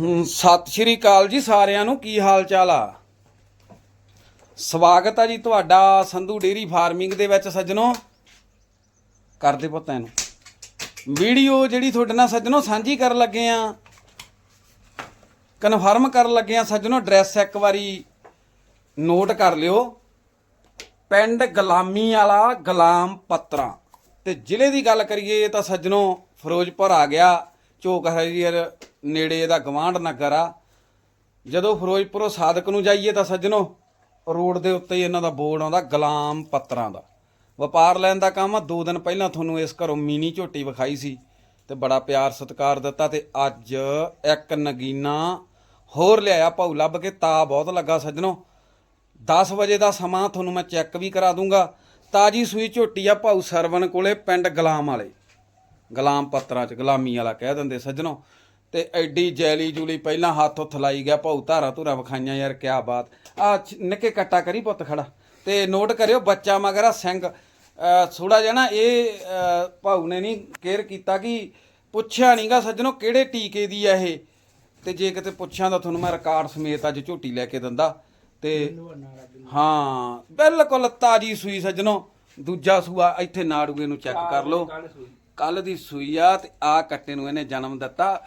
ਸਤਿ ਸ਼੍ਰੀ ਅਕਾਲ ਜੀ ਸਾਰਿਆਂ ਨੂੰ, ਕੀ ਹਾਲ ਚਾਲ ਆ? ਸਵਾਗਤ ਆ ਜੀ ਤੁਹਾਡਾ ਸੰਧੂ ਡੇਰੀ ਫਾਰਮਿੰਗ ਦੇ ਵਿੱਚ ਸੱਜਣੋ। ਕਰਦੇ ਪੁੱਤਾਂ ਨੂੰ ਵੀਡੀਓ ਜਿਹੜੀ ਤੁਹਾਡੇ ਨਾਲ ਸੱਜਣੋ ਸਾਂਝੀ ਕਰਨ ਲੱਗੇ ਆ ਕਨਫਰਮ ਕਰਨ ਲੱਗੇ ਆ, ਸੱਜਣੋ ਐਡਰੈਸ ਇੱਕ ਵਾਰੀ ਨੋਟ ਕਰ ਲਿਓ। ਪਿੰਡ ਗੁਲਾਮੀ ਵਾਲਾ ਗੁਲਾਮ ਪੱਤਰਾ। ਤੇ ਜ਼ਿਲ੍ਹੇ ਦੀ ਗੱਲ ਕਰੀਏ ਤਾਂ ਸੱਜਣੋ, ਫਿਰੋਜ਼ਪੁਰ ਆ ਗਿਆ। ਚੋਕ ਹਰੀਅਰ ਨੇੜੇ ਇਹਦਾ ਗਵਾਂਢ ਨਗਰ ਆ ਜਦੋਂ ਫਿਰੋਜ਼ਪੁਰੋਂ ਸਾਦਕ ਨੂੰ ਜਾਈਏ ਤਾਂ ਸੱਜਣੋ, ਰੋਡ ਦੇ ਉੱਤੇ ਹੀ ਇਹਨਾਂ ਦਾ ਬੋਰਡ ਆਉਂਦਾ, ਗੁਲਾਮ ਪੱਤਰਾਂ ਦਾ। ਵਪਾਰ ਲੈਣ ਦਾ ਕੰਮ ਆ, ਦੋ ਦਿਨ ਪਹਿਲਾਂ ਤੁਹਾਨੂੰ ਇਸ ਘਰੋਂ ਮੀਨੀ ਝੋਟੀ ਵਿਖਾਈ ਸੀ ਤੇ ਬੜਾ ਪਿਆਰ ਸਤਿਕਾਰ ਦਿੱਤਾ ਤੇ ਅੱਜ ਇੱਕ ਨਗੀਨਾ ਹੋਰ ਲਿਆਇਆ ਭਾਊ ਲੱਭ ਕੇ, ਤਾ ਬਹੁਤ ਲੱਗਾ ਸੱਜਣੋ। 10 ਵਜੇ ਦਾ ਸਮਾਂ, ਤੁਹਾਨੂੰ ਮੈਂ ਚੈੱਕ ਵੀ ਕਰਾ ਦੂੰਗਾ। ਤਾਜੀ ਸੂਈ ਝੋਟੀ ਆ ਭਾਊ ਸਰਵਨ ਕੋਲੇ, ਪਿੰਡ ਗੁਲਾਮ ਵਾਲੇ। ਗੁਲਾਮ ਪੱਤਰਾਂ ਚ ਗੁਲਾਮੀ ਵਾਲਾ ਕਹਿ ਦਿੰਦੇ ਸੱਜਣੋ। ਤੇ ਐਡੀ ਜੈਲੀ ਜੂਲੀ ਪਹਿਲਾਂ ਹੱਥ ਉੱਥ ਲਾਈ ਗਿਆ ਭਾਊ ਧਾਰਾ ਧੁਰਾ ਵਿਖਾਈਆਂ ਯਾਰ ਕਿਆ ਬਾਤ। ਆ ਨਿੱਕੇ ਕੱਟਾ ਕਰੀ ਪੁੱਤ ਖੜਾ। ਤੇ ਨੋਟ ਕਰਿਓ ਬੱਚਾ ਮਗਰਾ ਸਿੰਘ। ਥੋੜਾ ਜਿਹਾ ਨਾ ਇਹ ਅਹ, ਭਾਊ ਨੇ ਨਹੀਂ ਕੇਅਰ ਕੀਤਾ ਕਿ ਪੁੱਛਿਆ ਨਹੀਂਗਾ ਸੱਜਣੋ ਕਿਹੜੇ ਟੀਕੇ ਦੀ ਆ ਇਹ। ਤੇ ਜੇ ਕਿਤੇ ਪੁੱਛਾਂ ਤਾਂ ਤੁਹਾਨੂੰ ਮੈਂ ਰਿਕਾਰਡ ਸਮੇਤ ਅੱਜ ਝੋਟੀ ਲੈ ਕੇ ਦਿੰਦਾ। ਤੇ ਹਾਂ ਬਿਲਕੁਲ ਤਾਜੀ ਸੂਈ ਸੱਜਣੋ। ਦੂਜਾ ਸੂਆ ਇੱਥੇ ਨਾੜੂਏ ਨੂੰ ਚੈੱਕ ਕਰ ਲਓ। ਕੱਲ ਦੀ ਸੂਈ ਆ ਤੇ ਆ ਕੱਟੇ ਨੂੰ ਇਹਨੇ ਜਨਮ ਦਿੱਤਾ।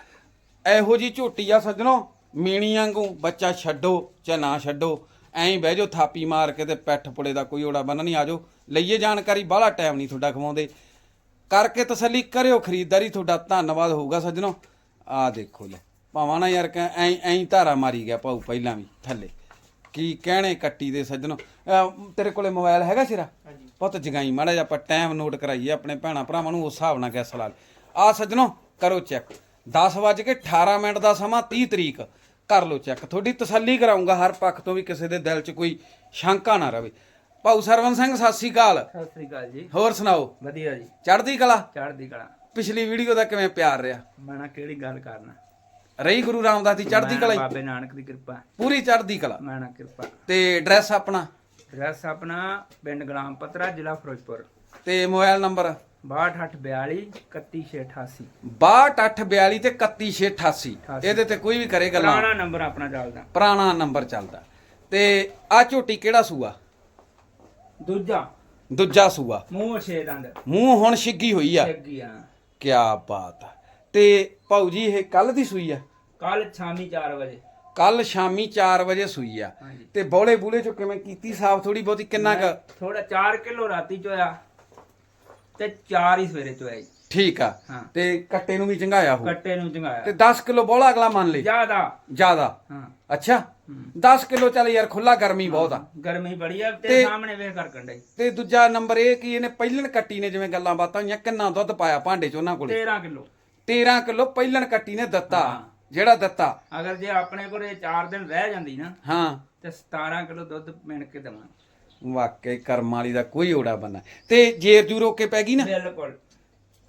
ਇਹੋ ਜੀ ਝੋਟੀ ਆ ਸੱਜਣੋ, ਮੀਣੀ ਵਾਂਗੂ, ਬੱਚਾ ਛੱਡੋ ਚਾਹੇ ਨਾ ਛੱਡੋ, ਐਂ ਹੀ ਬਹਿ ਜਾਓ ਥਾਪੀ ਮਾਰ ਕੇ ਤੇ ਪੈਠ ਪੁੜੇ ਦਾ ਕੋਈ ਓੜਾ ਬੰਨ ਨਹੀਂ ਆਜੋ ਲਈਏ ਜਾਣਕਾਰੀ, ਬਾਹਲਾ ਟਾਈਮ ਨਹੀਂ ਤੁਹਾਡਾ ਖਵਾਉਂਦੇ। ਕਰਕੇ ਤਸੱਲੀ ਕਰਿਓ, ਖਰੀਦਦਾਰੀ ਤੁਹਾਡਾ ਧੰਨਵਾਦ ਹੋਊਗਾ ਸੱਜਣੋ। ਆ ਦੇਖੋ ਲੈ, ਭਾਵਾਂ ਨਾ ਯਾਰ ਕਹਿ- ਐਂ ਐਂ ਧਾਰਾ ਮਾਰੀ ਗਿਆ ਭਾਊ ਪਹਿਲਾਂ ਵੀ, ਥੱਲੇ। ਕੀ ਕਹਿਣੇ ਕੱਟੀ ਦੇ ਸੱਜਣੋ। ਤੇਰੇ ਕੋਲੇ ਮੋਬਾਈਲ ਹੈਗਾ ਸਿਰਾ? ਪੁੱਤ ਜਗਾਈ ਮਾੜਾ ਜਿਹਾ ਆਪਾਂ ਟਾਈਮ ਨੋਟ ਕਰਾਈਏ ਆਪਣੇ ਭੈਣਾ ਭਰਾਵਾਂ ਨੂੰ ਉਸ ਹਿਸਾਬ ਨਾਲ ਗੈਸ ਲਾ ਆ ਸੱਜਣੋ ਕਰੋ ਚੈੱਕ 10 ਵੱਜ ਕੇ 18 ਮਿੰਟ ਦਾ ਸਮਾਂ 30 ਤਰੀਕ। ਕਰ ਲਓ ਚੈੱਕ ਤੁਹਾਡੀ ਤਸੱਲੀ ਕਰਾਉਂਗਾ ਹਰ ਪੱਖ ਤੋਂ ਵੀ ਕਿਸੇ ਦੇ ਦਿਲ 'ਚ ਕੋਈ ਸ਼ੰਕਾ ਨਾ ਰਵੇ। ਭਾਊ ਸਰਵਨ ਸਿੰਘ ਸਤਿ ਸ੍ਰੀ ਅਕਾਲ। ਸਤਿ ਸ੍ਰੀ ਅਕਾਲ ਜੀ। ਹੋਰ ਸੁਣਾਓ? ਵਧੀਆ ਜੀ। ਚੜ੍ਹਦੀ ਕਲਾ? ਚੜ੍ਹਦੀ ਕਲਾ। ਪਿਛਲੀ ਵੀਡੀਓ ਦਾ ਕਿਵੇਂ ਪਿਆਰ ਰਿਹਾ? ਮੈਂ ਨਾ ਕਿਹੜੀ ਗੱਲ ਕਰਨਾ? ਰਹੀ ਗੁਰੂ ਰਾਮਦਾਸ ਦੀ ਚੜ੍ਹਦੀ ਕਲਾ? ਬਾਬੇ ਨਾਨਕ ਦੀ ਕਿਰਪਾ। ਪੂਰੀ ਚੜ੍ਹਦੀ ਕਲਾ। ਮੈਂ ਨਾ ਕਿਰਪਾ। ਤੇ ਐਡਰੈਸ ਆਪਣਾ? ਐਡਰੈਸ ਆਪਣਾ ਪਿੰਡ ਗੁਲਾਮ ਪਤਰਾ ਜ਼ਿਲ੍ਹਾ ਫਿਰੋਜ਼ਪੁਰ। ਤੇ ਮੋਬਾਈਲ ਨੰਬਰ? 6282 31688 6242 ਤੇ 31688 ਇਹਦੇ ਤੇ ਕੋਈ ਵੀ ਕਰੇ ਗੱਲਾਂ। ਪੁਰਾਣਾ ਨੰਬਰ ਆਪਣਾ ਚੱਲਦਾ। ਪੁਰਾਣਾ ਨੰਬਰ ਚੱਲਦਾ। ਤੇ ਆ ਝੋਟੀ ਕਿਹੜਾ ਸੂਆ? ਦੂਜਾ। ਦੂਜਾ ਸੂਆ। ਮੂੰਹ ਛੇ ਦੰਦ। ਮੂੰਹ ਹੁਣ ਛਿੱਗੀ ਹੋਈ ਆ। ਅੱਗੀਆਂ ਕਿਆ ਬਾਤ ਆ। ਤੇ ਭਾਊ ਜੀ ਇਹ ਕੱਲ ਦੀ ਸੂਈ ਆ? ਕੱਲ ਸ਼ਾਮੀ 4 ਵਜੇ। ਕੱਲ ਸ਼ਾਮੀ 4 ਵਜੇ ਸੂਈ ਆ। ਹਾਂਜੀ। ਤੇ ਬੌਲੇ ਬੂਲੇ ਚੋਂ ਕਿਵੇਂ ਕੀਤੀ? ਸਾਫ਼ ਥੋੜੀ ਬਹੁਤੀ ਕਿੰਨਾ ਕ? ਥੋੜਾ 4 ਕਿਲੋ ਰਾਤੀ ਚੋਇਆ ਤੇ 4 ਹੀ ਸਵੇਰੇ ਚੋਇਆ ਜੀ। ਠੀਕ ਆ। ਹਾਂ। ਤੇ ਕੱਟੇ ਨੂੰ ਵੀ ਚੰਗਾਇਆ ਹੋ ਕੱਟੇ ਨੂੰ ਤੇ ਚੰਗਾਇਆ 10 ਕਿਲੋ ਬੌਲਾ ਅਗਲਾ ਮੰਨ ਲੇ? ਜ਼ਿਆਦਾ। ਜ਼ਿਆਦਾ। ਹਾਂ। ਅੱਛਾ। 10 ਕਿਲੋ ਚੱਲ ਯਾਰ ਖੁੱਲਾ ਗਰਮੀ ਬਹੁਤ ਆ। ਗਰਮੀ ਬੜੀ ਆ ਤੇ ਤੇ- ਸਾਹਮਣੇ ਵੇਖ ਕਰ ਕੰਡੇ ਤੇ ਦੂਜਾ ਨੰਬਰ ਇਹ ਕਿ ਇਹਨੇ ਪਹਿਲਣ ਕੱਟੀ ਨੇ ਜਿਵੇਂ ਗੱਲਾਂ ਬਾਤਾਂ ਹੋਈਆਂ ਕਿੰਨਾ ਦੁੱਧ ਪਾਇਆ ਭਾਂਡੇ ਚ ਉਹਨਾਂ ਕੋਲੇ? 13 ਕਿਲੋ। 13 ਕਿਲੋ ਪਹਿਲਣ ਕੱਟੀ ਨੇ ਦਿੱਤਾ। ਜਿਹੜਾ ਦਿੱਤਾ। ਅਗਰ ਜੇ ਆਪਣੇ ਕੋਲ ਇਹ 4 ਦਿਨ ਰਹਿ ਜਾਂਦੀ ਨਾ ਹਾਂ। ਤੇ 17 ਕਿਲੋ ਦੁੱਧ ਮਿਣ ਕੇ ਦੇਵਾਂ। ਵਾਕਈ ਕਰਮ ਵਾਲੀ ਦਾ ਕੋਈ ਓੜਾ ਬੰਨਾ ਤੇ ਜੇਰ ਜੂ ਰੋਕੇ ਪੈ ਗਈ ਨਾ? ਬਿਲਕੁਲ।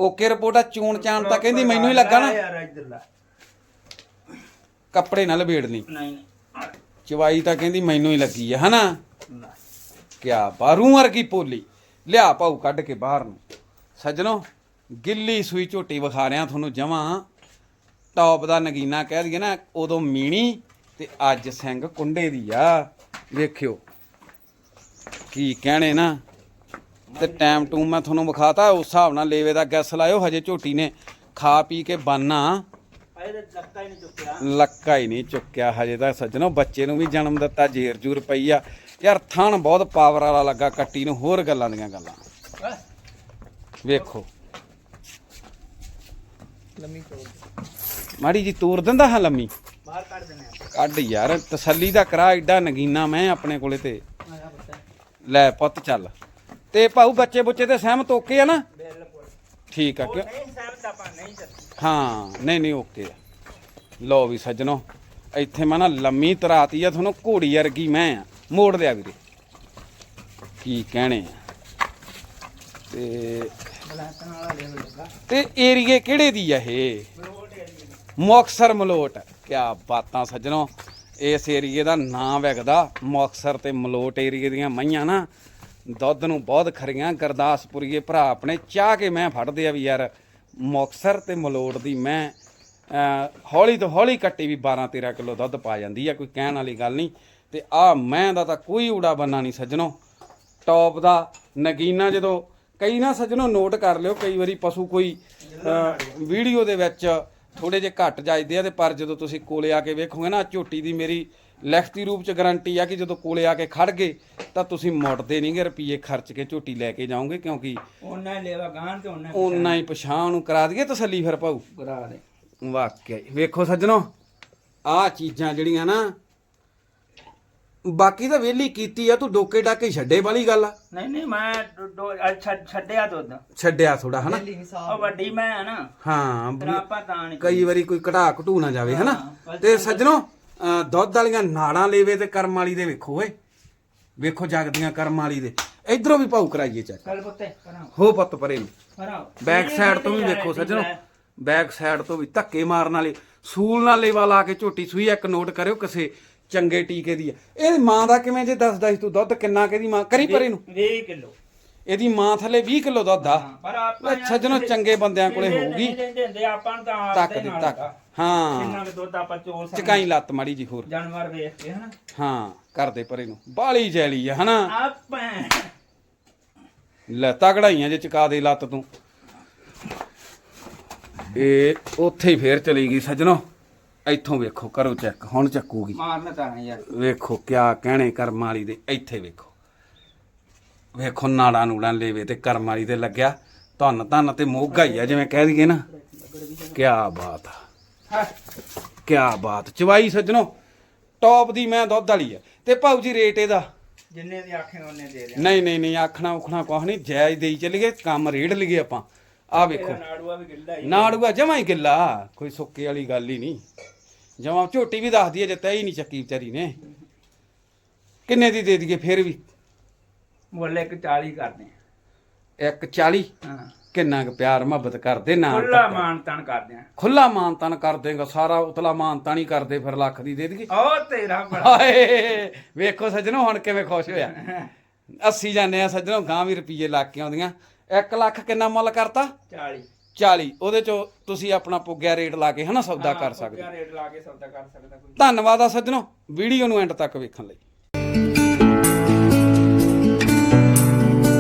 ਓਕੇ ਰਿਪੋਰਟ ਆ ਚੂਣ ਚਾਣ ਤਾਂ ਕਹਿੰਦੀ ਮੈਨੂੰ ਹੀ ਲੱਗਾ ਨਾ। ਯਾਰ ਇੱਧਰ ਲਾ। ਕੱਪੜੇ ਨਾਲ ਲਪੇੜਨੀ ਨਹੀਂ ਨਹੀਂ। ਚਵਾਈ ਤਾਂ ਕਹਿੰਦੀ ਮੈਨੂੰ ਹੀ ਲੱਗੀ ਆ ਹਨਾ। ਕਿਆ ਬਾਰੂ ਵਰਗੀ ਪੋਲੀ। ਲਿਆ ਪਾਉ ਕੱਢ ਕੇ ਬਾਹਰ ਨੂੰ। ਸੱਜਣੋ ਗਿੱਲੀ ਸੂਈ ਝੋਟੀ ਵਿਖਾ ਰਿਆਂ ਤੁਹਾਨੂੰ ਜਮਾਂ। ਟੌਪ ਦਾ ਨਗੀਨਾ ਕਹਿ ਦਈਏ ਨਾ ਉਦੋਂ ਮੀਣੀ ਤੇ ਅੱਜ ਸਿੰਘ ਕੁੰਡੇ ਦੀ ਆ। ਵੇਖਿਓ ਕੀ ਕਹਿਣੇ ਨਾ। ਤੇ ਟਾਈਮ ਟੂਮ ਮੈਂ ਤੁਹਾਨੂੰ ਵਿਖਾਤਾ ਉਸ ਹਿਸਾਬ ਨਾਲ ਲੇਵੇ ਦਾ ਗੈਸ ਲਾਇਓ ਹਜੇ ਝੋਟੀ ਨੇ ਖਾ ਪੀ ਕੇ ਬਾਨਾ ਲੱਕਾ ਹੀ ਨਹੀਂ ਚੁੱਕਿਆ। ਹਜੇ ਤਾਂ ਸੱਜਣੋ ਬੱਚੇ ਨੂੰ ਵੀ ਜਨਮ ਦਿੱਤਾ ਜੇਰ ਜੂਰ ਪਈ ਆ। ਯਾਰ ਥਣ ਬਹੁਤ ਪਾਵਰ ਵਾਲਾ ਲੱਗਾ ਕੱਟੀ ਨੂੰ ਹੋਰ ਗੱਲਾਂ ਦੀਆਂ ਗੱਲਾਂ। ਵੇਖੋ। ਲੰਮੀ ਚੋੜ ਮਾੜੀ ਜੀ ਤੂਰ ਦਿੰਦਾ ਹਾਂ ਲੰਮੀ। ਬਾਹਰ ਕੱਢ ਦਿੰਦੇ ਆ ਕੱਢ ਯਾਰ ਤਸੱਲੀ ਦਾ ਕਰਾ ਐਡਾ ਨਗੀਨਾ ਮੈਂ ਆਪਣੇ ਕੋਲੇ ਤੇ। ਆਇਆ ਬੱਚਾ ਲੈ ਪੁੱਤ ਚੱਲ। ਤੇ ਭਾਊ ਬੱਚੇ ਬੁੱਚੇ ਤੇ ਸਹਿਮਤ ਓਕੇ ਆ ਨਾ? ਬਿਲਕੁਲ। ਠੀਕ ਆ ਉਹ ਕਿਉਂ? ਨਹੀਂ ਸਹਿਮਤ ਆਪਾਂ ਨਹੀਂ ਸੱਚੀ ਹਾਂ ਨਹੀਂ ਨਹੀਂ ਓਕੇ ਆ। ਲੋ ਵੀ ਸੱਜਣੋ ਇੱਥੇ ਮੈਂ ਨਾ ਲੰਮੀ ਤਰਾਤੀ ਆ ਤੁਹਾਨੂੰ ਘੋੜੀ ਵਰਗੀ ਮੈਂ ਆ। ਮੋੜ ਦਿਆ ਵੀਰੇ। ਕੀ ਕਹਿਣੇ ਆ। ਤੇ ਬਲਾਤਨ ਵਾਲਾ ਲੈ ਲੱਗਾ। ਤੇ ਏਰੀਏ ਕਿਹੜੇ ਦੀ ਆ ਇਹ? ਮੁਕਸਰ ਮਲੋਟ। ਕਿਆ ਬਾਤਾਂ ਸੱਜਣੋ, ਇਸ ਏਰੀਏ ਦਾ ਨਾਂ ਵਗਦਾ ਮੁਕਸਰ ਤੇ ਮਲੋਟ ਏਰੀਏ ਦੀਆਂ ਮਈਆਂ ਨਾ। ਦੁੱਧ ਨੂੰ ਬਹੁਤ ਖਰੀਆਂ, ਗੁਰਦਾਸਪੁਰੀਏ ਭਰਾ ਆਪਣੇ ਚਾਹ ਕੇ ਮੈਂ ਫੜਦੇ ਆ ਵੀ ਯਾਰ ਮੁਕਸਰ ਤੇ ਮਲੋਟ ਦੀ ਮੈਂ ਹੌਲੀ ਤੋਂ ਹੌਲੀ ਕੱਟੀ ਵੀ 12 13 ਕਿਲੋ ਦੁੱਧ ਪਾ ਜਾਂਦੀ ਆ, ਕੋਈ ਕਹਿਣ ਵਾਲੀ ਗੱਲ ਨਹੀਂ। ਤੇ ਆ ਮੈਂ ਦਾ ਤਾਂ ਕੋਈ ਊੜਾ ਬੰਨਾ ਨਹੀਂ ਸੱਜਣੋ। ਟੌਪ ਦਾ ਨਗੀਨਾ ਜਦੋਂ ਕਈ ਨਾ ਸੱਜਣੋ ਨੋਟ ਕਰ ਲਿਓ, ਕਈ ਵਾਰੀ ਪਸ਼ੂ ਕੋਈ ਵੀਡੀਓ ਦੇ ਵਿੱਚ ਥੋੜੇ ਜਿਹੇ ਘੱਟ ਜਾਇਦੇ ਆ ਤੇ ਪਰ ਜਦੋਂ ਤੁਸੀਂ ਕੋਲੇ ਆ ਕੇ ਵੇਖੋਗੇ ਨਾ ਝੋਟੀ ਦੀ ਮੇਰੀ ਲਿਖਤੀ ਰੂਪ ਚ ਗਾਰੰਟੀ ਆ ਕਿ ਜਦੋਂ ਕੋਲੇ ਆ ਕੇ ਖੜ ਗਏ ਤਾਂ ਤੁਸੀਂ ਮੁੜਦੇ ਨਹੀਂਗੇ ਰੁਪਏ ਖਰਚ ਕੇ ਝੋਟੀ ਲੈ ਕੇ ਜਾਓਗੇ ਕਿਉਂਕਿ ਉਹਨਾਂ ਹੀ ਲੈਵਾ ਗਾਂ ਤੇ ਉਹਨਾਂ ਓਨਾ ਹੀ ਪਛਾਣ ਨੂੰ ਕਰਾ ਦਈਏ ਤਸੱਲੀ ਫਿਰ ਪਾਉ ਕਰਾ ਦੇ। ਵਾਕਿਆ। ਵੇਖੋ ਸੱਜਣੋ ਆਹ ਚੀਜ਼ਾਂ ਜਿਹੜੀਆਂ ਨਾ ਬਾਕੀ ਤਾਂ ਵੇਲੀ ਕੀਤੀ ਆ ਤੂੰ ਡੋਕੇ ਡਾਕੇ ਛੱਡੇ ਵਾਲੀ ਗੱਲ ਆ। ਨਹੀਂ ਨਹੀਂ ਮੈਂ ਅ, ਛੱਡ- ਛੱਡਿਆ ਦੁੱਧ ਛੱਡਿਆ ਥੋੜਾ ਹਨਾ? ਉਹ ਵੱਡੀ ਮੈਂ ਆ ਨਾ। ਹਾਂ ਆਪਾਂ ਤਾਂ ਨਹੀਂ ਕਈ ਵਾਰੀ ਕੋਈ ਘਟਾ ਘਟੂ ਨਾ ਜਾਵੇ ਹਨਾ? ਹਾਂ, ਤੇ ਸੱਜਣੋ ਅਹ ਦੁੱਧ ਵਾਲੀਆਂ ਨਾੜਾਂ ਲੇਵੇ ਤੇ ਕਰਮ ਵਾਲੀ ਦੇ ਵੇਖੋ ਓਏ। ਵੇਖੋ ਜਗਦੀਆਂ ਕਰਮ ਵਾਲੀ ਦੇ। ਇਧਰੋਂ ਵੀ ਭਾਉ ਕਰਾਈਏ ਚੱਕ ਚੱਲ ਪੁੱਤੇ ਪਰਾਂ ਹੋ ਪੁੱਤ ਪਰੇ ਨੂੰ। ਪਰਾਂ ਬੈਕ ਸਾਈਡ ਤੋਂ ਵੀ ਵੇਖੋ ਸੱਜਣੋ। ਬੈਕ ਸਾਈਡ ਤੋਂ ਵੀ ਧੱਕੇ ਮਾਰਨ ਵਾਲੇ। ਸੂਲ ਨਾਲ ਲੇਵਾ ਲਾ ਕੇ ਝੋਟੀ ਸੂਈ ਇੱਕ ਨੋਟ ਕਰਿਓ ਕਿਸੇ ਚੰਗੇ ਟੀਕੇ ਦੀ ਆ। ਇਹ ਮਾਂ ਦਾ ਕਿਵੇਂ ਜੇ ਦੱਸਦਾ ਸੀ ਤੂੰ ਦੁੱਧ ਕਿੰਨਾ ਕਿਹਦੀ ਮਾਂ? ਕਰੀ ਪਰੇ ਨੂੰ। 20 ਕਿਲੋ। ਇਹਦੀ ਮਾਂ ਥੱਲੇ 20 ਕਿਲੋ ਦੁੱਧ ਆ। ਪਰ ਆਪਾਂ ਲੈ ਸੱਜਣੋ ਚੰਗੇ ਬੰਦਿਆਂ ਕੋਲੇ ਹੋਊਗੀ। ਦਿੰਦੇ ਆਪਾਂ ਨੂੰ ਤਾਂ ਤੱਕ ਆਦਤ ਦੀ ਨਾਲ ਤੱਕ। ਹੈਗਾ। ਹਾਂ। ਕਿੰਨਾ ਕੁ ਦੁੱਧ ਆਪਾਂ ਚੋਲ ਸਕਦੇ ਚਕਾਈ ਲੱਤ ਮਾੜੀ ਜੀ ਹੋਰ। ਜਾਨਵਰ ਵੇਖ ਕੇ ਹਨਾ? ਹਾਂ ਕਰਦੇ ਪਰੇ ਨੂੰ। ਬਾਲੀ ਜੈਲੀ ਆ ਹਨਾ? ਆਪਾਂ ਲੈ ਤਗੜਾਈਆਂ ਜੇ ਚਕਾ ਦੇ ਲੱਤ ਤੂੰ। ਇਹ ਉੱਥੇ ਹੀ ਫੇਰ ਚਲੀ ਗਈ ਸੱਜਣੋ। ਇੱਥੋਂ ਵੇਖੋ ਕਰੋ ਚੈੱਕ ਹੁਣ ਚੱਕੂਗੀ ਮਾਰਨਾ ਤਾਂ ਯਾਰ। ਵੇਖੋ ਕਿਆ ਕਹਿਣੇ ਕਰਮ ਵਾਲੀ ਦੇ ਇੱਥੇ ਵੇਖੋ। ਵੇਖੋ ਨਾੜਾਂ ਨੂੜਾਂ ਲੇਵੇ ਤੇ ਕਰਮ ਵਾਲੀ ਤੇ ਲੱਗਿਆ ਧੰਨ ਧੰਨ ਤੇ ਮੋਗਾ ਹੀ ਆ ਜਿਵੇਂ ਕਹਿ ਦਈਏ ਨਾ। ਕਿਆ ਬਾਤ ਆ। ਕਿਆ ਬਾਤ ਚਵਾਈ ਸੱਜਣੋ ਟੌਪ ਦੀ ਮੈਂ ਦੁੱਧ ਵਾਲੀ ਆ। ਤੇ ਭਾਊ ਜੀ ਰੇਟ ਇਹਦਾ? ਜਿੰਨੇ ਦੀ ਆਖੇ ਉਹਨੇ ਦੇ ਦਿਆ ਨਹੀਂ ਨਹੀਂ ਨਹੀਂ ਆਖਣਾ ਉਖਣਾ ਕੁਛ ਨਹੀਂ ਜਾਇਜ਼ ਦੇਈ ਚੱਲੀਏ ਕੰਮ ਰੇੜ ਲਈਏ ਆਪਾਂ। ਆ ਵੇਖੋ। ਨਾੜੂਆ ਵੀ ਗਿੱਲਾ ਹੀ ਨਾੜੂਆ ਜਮਾ ਹੀ ਗਿੱਲਾ ਕੋਈ ਸੁੱਕੇ ਵਾਲੀ ਗੱਲ ਹੀ ਨਹੀਂ। ਜਮਾ ਝੋਟੀ ਵੀ ਦੱਸਦੀ ਹੈ ਜੇ ਤੈ ਹੀ ਨਹੀਂ ਚੱਕੀ ਵਿਚਾਰੀ ਨੇ। ਕਿੰਨੇ ਦੀ ਦੇ ਦਈਏ ਫਿਰ ਵੀ? ਮੁੱਲ ਇੱਕ 40 ਕਰਦੇ ਇੱਕ 40 ਆ। ਹਾਂ। ਕਿੰਨਾ ਕੁ ਪਿਆਰ ਮੁਹੱਬਤ ਕਰਦੇ ਨਾ ਖੁੱਲਾ ਮਾਨ ਤਾਨ ਕਰਦੇ ਆ ਖੁੱਲਾ ਮਾਨਤਨ ਕਰ ਦੇਗਾ ਸਾਰਾ ਉਤਲਾ ਮਾਨਤਾ ਨਹੀਂ ਕਰਦੇ ਫਿਰ ਲੱਖ ਦੀ ਦੇ ਦਈਏ। ਉਹ ਤੇਰਾ ਬੜਾ ਹਾਏ ਵੇਖੋ ਸੱਜਣੋ ਹੁਣ ਕਿਵੇਂ ਖੁਸ਼ ਹੋਇਆ। 80 ਜਾਂਦੇ ਆ ਸੱਜਣੋ ਗਾਂ ਵੀ ਰੁਪਈਏ ਲੱਗ ਕੇ ਆਉਂਦੀਆਂ। 1 ਲੱਖ ਕਿੰਨਾ ਮੁੱਲ ਕਰਤਾ? 40 40 ਉਹਦੇ ਚੋਂ ਤੁਸੀਂ ਆਪਣਾ ਪੁੱਗਿਆ ਰੇਟ ਲਾ ਕੇ ਹਨਾ ਸੌਦਾ ਕਰ ਸਕਦੇ ਕਿਆ ਰੇਟ ਲਾ ਕੇ ਸੌਦਾ ਕਰ ਸਕਦਾ ਕੋਈ। ਧੰਨਵਾਦ ਆ ਸੱਜਣੋ ਵੀਡੀਓ ਨੂੰ ਐਂਡ ਤੱਕ ਵੇਖਣ ਲਈ।